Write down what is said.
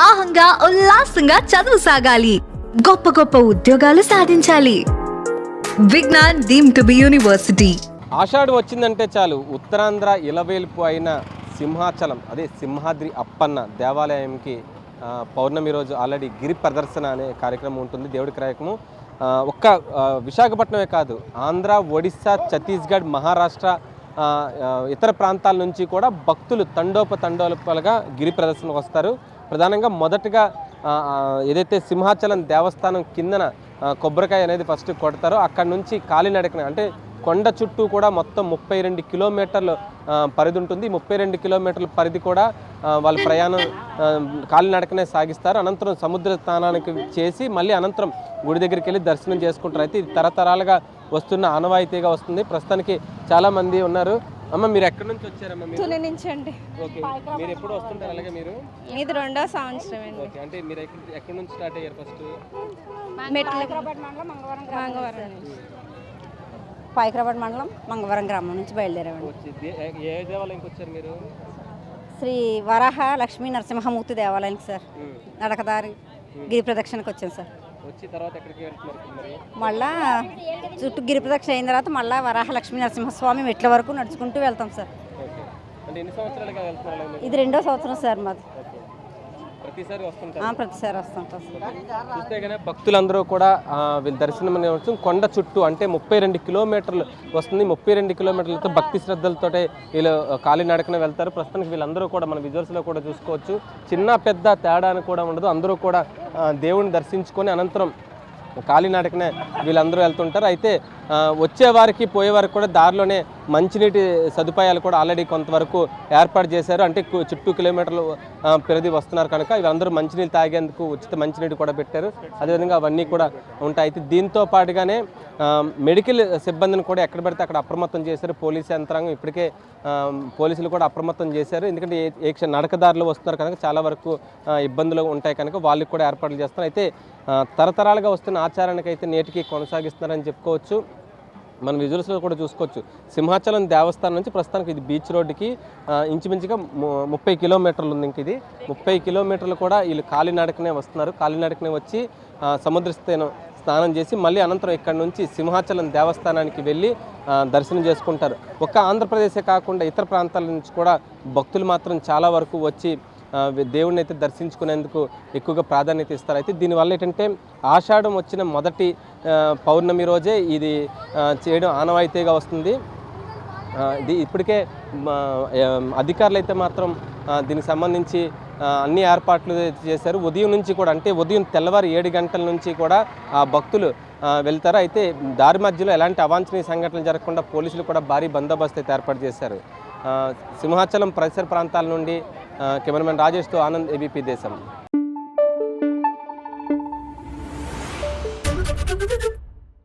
ఉత్సాహంగా ఉల్లాసంగా చదువు సాగాలి. గొప్ప గొప్ప ఉద్యోగాలు సాధించాలి. Vignan deemed to be university. ఆషాఢం వచ్చిందంటే చాలు. ఉత్తరాంధ్ర ఇలవేల్పు అయిన సింహాచలం అదే సింహాద్రి అప్పన్న దేవాలయంకి పౌర్ణమి రోజు ఆల్రెడీ గిరి ప్రదర్శన అనే కార్యక్రమం ఉంటుంది. దేవుడి కార్యక్రమం ఒక్క విశాఖపట్నమే కాదు ఆంధ్ర ఒడిస్సా ఛత్తీస్గఢ్ మహారాష్ట్ర ఇతర ప్రాంతాల నుంచి కూడా భక్తులు తండోపతండోపాలుగా గిరి ప్రదర్శనకు వస్తారు. ప్రధానంగా మొదటగా ఏదైతే సింహాచలం దేవస్థానం కిందన కొబ్బరికాయ అనేది ఫస్ట్ కొడతారో అక్కడ నుంచి కాలినడకన అంటే కొండ చుట్టూ కూడా మొత్తం ముప్పై రెండు కిలోమీటర్లు పరిధి ఉంటుంది. ముప్పై రెండు కిలోమీటర్ల పరిధి కూడా వాళ్ళ ప్రయాణం కాలినడకనే సాగిస్తారు. అనంతరం సముద్ర స్నానానికి చేసి మళ్ళీ అనంతరం గుడి దగ్గరికి వెళ్ళి దర్శనం చేసుకుంటారు. అయితే ఇది తరతరాలుగా వస్తున్న ఆనవాయితీగా వస్తుంది. ప్రస్తుతానికి చాలామంది ఉన్నారు. అమ్మ మీరు ఎక్కడి నుంచి వచ్చారమ్మా మీరు? తుని నుంచి అండి. ఓకే మీరు ఎప్పుడు వస్తుంటారు అలాగే మీరు? ఇది రెండో సంవత్సరం అండి. ఓకే అంటే మీరు ఎక్కడి ఎక్కడి నుంచి స్టార్ట్ అయ్యారు ఫస్ట్? మెట్లు మంగవరం నుంచి. పాయకరాబాద్ మండలం మంగవరం గ్రామం నుంచి బయలుదేరామండి. వచ్చి దే- ఏ- ఏ దేవాలయంకి వచ్చారు మీరు? శ్రీ వరాహ లక్ష్మీ నరసింహమూర్తి దేవాలయానికి సార్. నడకదారి గిరి ప్రదక్షిణకు వచ్చాను సార్. వచ్చి తర్వాత ఎక్కడికి వెళ్తున్నారు? ఇప్పుడు మరి మళ్ళా చుట్టూ గిరి ప్రదక్షిణ అయిన తర్వాత మళ్ళా వరాహ లక్ష్మీ నరసింహస్వామి మెట్ల వరకు నడుచుకుంటూ వెళ్తాం సార్? ఇది రెండో సంవత్సరం సార్ మాది. ప్రతిసారి వస్తుంటారు. ఆ, ప్రతిసారి వస్తుంటాం సార్ చూస్తే భక్తులందరూ కూడా దర్శనం వచ్చు కొండ చుట్టూ అంటే ముప్పై రెండు కిలోమీటర్లు వస్తుంది. ముప్పై రెండు కిలోమీటర్లతో భక్తి శ్రద్ధలతోటే వీళ్ళు కాలినడకన వెళ్తారు. ప్రస్తుతానికి వీళ్ళందరూ కూడా మన విజువల్స్లో కూడా చూసుకోవచ్చు. చిన్న పెద్ద తేడా అని కూడా ఉండదు. అందరూ కూడా దేవుని దర్శించుకొని అనంతరం కాలినడకనే వీళ్ళందరూ వెళ్తుంటారు. అయితే ఆ, వచ్చే వారికి పోయే వారికి కూడా దారిలోనే మంచినీటి సదుపాయాలు కూడా ఆల్రెడీ కొంతవరకు ఏర్పాటు చేశారు. అంటే చుట్టూ కిలోమీటర్లు ఆ, పరిధి వస్తున్నారు కనుక వీళ్ళందరూ మంచినీళ్ళు తాగేందుకు ఉచిత మంచినీటి కూడా పెట్టారు. అదేవిధంగా అవన్నీ కూడా ఉంటాయి. అయితే దీంతో పాటుగానే మెడికల్ సిబ్బందిని కూడా ఎక్కడ పడితే అక్కడ అప్రమత్తం చేశారు. పోలీసు యంత్రాంగం ఇప్పటికే పోలీసులు కూడా అప్రమత్తం చేశారు. ఎందుకంటే ఏ ఏ క్ష- నడకదారులు వస్తున్నారు కనుక చాలా వరకు ఇబ్బందులు ఉంటాయి కనుక వాళ్ళకి కూడా ఏర్పాట్లు చేస్తున్నారు. అయితే తరతరాలుగా వస్తున్న ఆచారానికి అయితే నేటికి కొనసాగిస్తున్నారని చెప్పుకోవచ్చు. మన విజువల్స్లో కూడా చూసుకోవచ్చు. సింహాచలం దేవస్థానం నుంచి ప్రస్తుతానికి ఇది బీచ్ రోడ్డుకి ఇంచుమించుగా ము- ముప్పై కిలోమీటర్లు ఉంది ఇంక ఇది. ముప్పై కిలోమీటర్లు కూడా వీళ్ళు కాలినడకనే వస్తున్నారు. కాలినడకనే వచ్చి ఆ, సముద్ర స్థానం స్నానం చేసి మళ్ళీ అనంతరం ఇక్కడ నుంచి సింహాచలం దేవస్థానానికి వెళ్ళి దర్శనం చేసుకుంటారు. ఒక్క ఆంధ్రప్రదేశే కాకుండా ఇతర ప్రాంతాల నుంచి కూడా భక్తులు మాత్రం చాలా వరకు వచ్చి దేవుడిని అయితే దర్శించుకునేందుకు ఎక్కువగా ప్రాధాన్యత ఇస్తారు. అయితే దీనివల్ల ఏంటంటే ఆషాఢం వచ్చిన మొదటి పౌర్ణమి రోజే ఇది చేయడం ఆనవాయితీగా వస్తుంది. ఇది ఇప్పటికే అధికారులు అయితే మాత్రం దీనికి సంబంధించి అన్ని ఏర్పాట్లు చేశారు. ఉదయం నుంచి కూడా అంటే ఉదయం తెల్లవారు ఏడు గంటల నుంచి కూడా ఆ భక్తులు వెళ్తారు. అయితే దారి మధ్యలో ఎలాంటి అవాంఛనీయ సంఘటనలు జరగకుండా పోలీసులు కూడా భారీ బందోబస్తు అయితే ఏర్పాటు చేశారు. సింహాచలం పరిసర ప్రాంతాల నుండి కెమెరామెన్ రాజేష్తో ఆనంద్ ఏబీపీ దేశం.